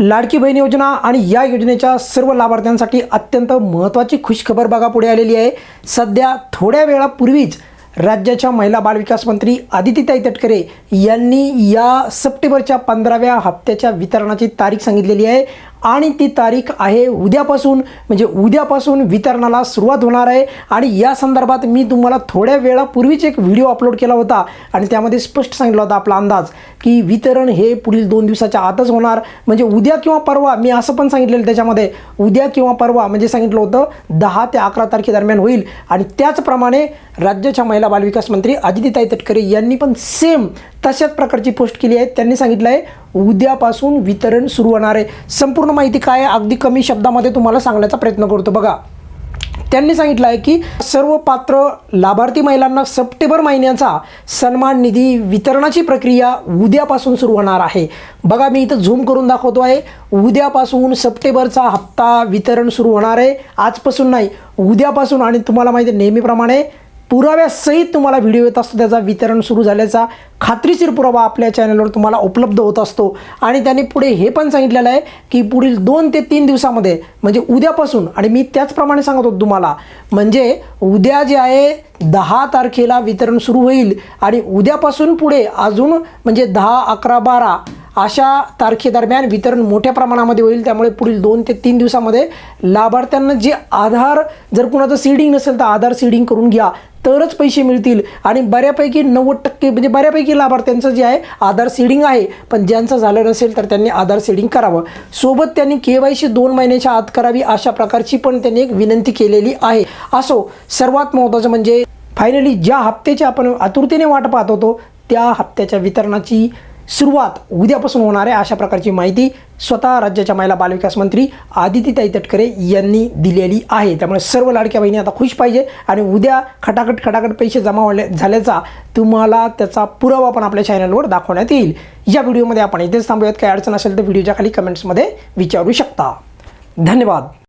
लाडकी बहीण योजना आणि या योजनेच्या सर्व लाभार्थ्यांसाठी अत्यंत महत्त्वाची खुशखबर बघा पुढे आलेली आहे. सध्या थोड्या वेळापूर्वीच राज्याच्या महिला बालविकास मंत्री आदितीताई तटकरे यांनी या सप्टेंबरच्या पंधराव्या हप्त्याच्या वितरणाची तारीख सांगितलेली आहे. आणि ती तारीख आहे उद्यापासून म्हणजे उद्यापासून वितरणाला सुरुवात होणार आहे. आणि या संदर्भात मी तुम्हाला थोड्या वेळापूर्वीच एक व्हिडिओ अपलोड केला होता आणि त्यामध्ये स्पष्ट सांगितला होता आपला अंदाज की वितरण हे पुढील दोन दिवसाच्या आतच होणार. म्हणजे उद्या किंवा परवा मी असं पण सांगितलेलं त्याच्यामध्ये उद्या किंवा परवा म्हणजे सांगितलं होतं दहा ते अकरा तारखेदरम्यान होईल. आणि त्याचप्रमाणे राज्याच्या महिला बालविकास मंत्री अदितीताई तटकरे यांनी पण सेम तशाच प्रकारची पोस्ट केली आहे. त्यांनी सांगितलं आहे उद्यापासून वितरण सुरू होणार आहे. संपूर्ण माहिती काय आहे? अगदी कमी शब्दामध्ये तुम्हाला सांगण्याचा प्रयत्न करतो. बघा त्यांनी सांगितलं आहे की सर्व पात्र लाभार्थी महिलांना सप्टेंबर महिन्याचा सन्मान निधी वितरणाची प्रक्रिया उद्यापासून सुरू होणार आहे. बघा मी इथं झूम करून दाखवतो आहे. उद्यापासून सप्टेंबरचा हप्ता वितरण सुरू होणार आहे. आजपासून नाही उद्यापासून. आणि तुम्हाला माहिती आहे नेहमीप्रमाणे पुराव्यासहित तुम्हाला व्हिडिओ येत असतो त्याचा वितरण सुरू झाल्याचा खात्रीशीर पुरावा आपल्या चॅनलवर तुम्हाला उपलब्ध होत असतो. आणि त्यांनी पुढे हे पण सांगितलेलं आहे की पुढील दोन ते तीन दिवसामध्ये म्हणजे उद्यापासून आणि मी त्याचप्रमाणे सांगत होतो तुम्हाला म्हणजे उद्या जे आहे दहा तारखेला वितरण सुरू होईल. आणि उद्यापासून पुढे अजून म्हणजे दहा अकरा बारा अशा तारखेदरम्यान वितरण मोठ्या प्रमाणामध्ये होईल. त्यामुळे पुढील दोन ते तीन दिवसामध्ये लाभार्थ्यांना जे आधार जर कुणाचं सीडिंग नसेल तर आधार सीडिंग करून घ्या. तरच पैसे मिळतील. आणि बऱ्यापैकी नव्वद टक्के म्हणजे बऱ्यापैकी लाभार्थ्यांचं जे आहे आधार सीडिंग आहे. पण ज्यांचं झालं नसेल तर त्यांनी आधार सीडिंग करावं. सोबत त्यांनी के वाय सी दोन महिन्याच्या आत करावी अशा प्रकारची पण त्यांनी एक विनंती केलेली आहे. असो सर्वात महत्त्वाचं म्हणजे फायनली ज्या हप्त्याची आपण आतुरतेने वाट पाहत होतो त्या हप्त्याच्या वितरणाची सुरुवात उद्यापासून होणार आहे अशा प्रकारची माहिती स्वतः राज्याच्या महिला बालविकास मंत्री आदितीताई तटकरे यांनी दिलेली आहे. त्यामुळे सर्व लाडक्या बहिणी आता खुश पाहिजे आणि उद्या खटाखट खटाखट पैसे जमा होले झाल्याचा तुम्हाला त्याचा पुरावा पण आपल्या चॅनलवर दाखवण्यात येईल. या व्हिडिओमध्ये आपण इथेच थांबूयात. काही अडचण असेल तर व्हिडिओच्या खाली कमेंट्समध्ये विचारू शकता. धन्यवाद.